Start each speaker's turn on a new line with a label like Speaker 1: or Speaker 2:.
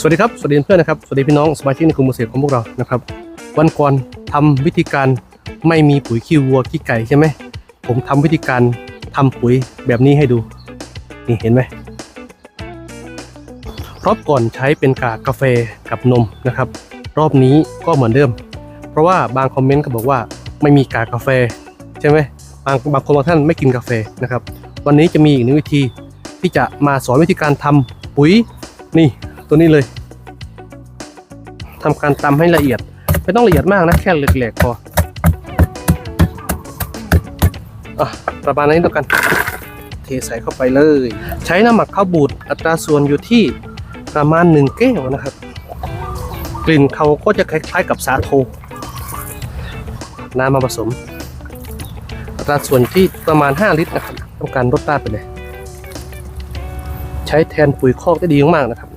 Speaker 1: สวัสดีครับ สวัสดีเพื่อนนะครับ สวัสดีพี่น้องสมาชิกในกลุ่มเกษตรของพวกเรานะครับ วันก่อนทำวิธีการไม่มีปุ๋ยขี้วัวขี้ไก่ใช่ไหม ผมทำวิธีการทำปุ๋ยแบบนี้ให้ดู นี่เห็นไหมรอบก่อนใช้เป็นกากกาแฟกับนมนะครับ รอบนี้ก็เหมือนเดิม เพราะว่าบางคอมเมนต์ก็บอกว่าไม่มีกากกาแฟใช่ไหมบางบางคนบางท่านไม่กินกาแฟนะครับ วันนี้จะมีอีกหนึ่งวิธีที่จะมาสอนวิธีการทำปุ๋ยนี่ ตัวนี้เลยทำการตำให้ละเอียด ไม่ต้องละเอียดมากนะแค่เล็กๆพออะประมาณนี้แล้วกันเทใส่เข้าไปเลย ใช้น้ำหมักข้าวบูดอัตราส่วนอยู่ที่ประมาณ1แก้วนะครับ กลิ่นเขาก็จะคล้ายๆกับสาโทน้ำมาผสม อัตราส่วนที่ประมาณ 5 ลิตรนะครับ ต้องการรสชาติไปเลย ใช้แทนปุ๋ยคอกได้ดีมากๆนะครับ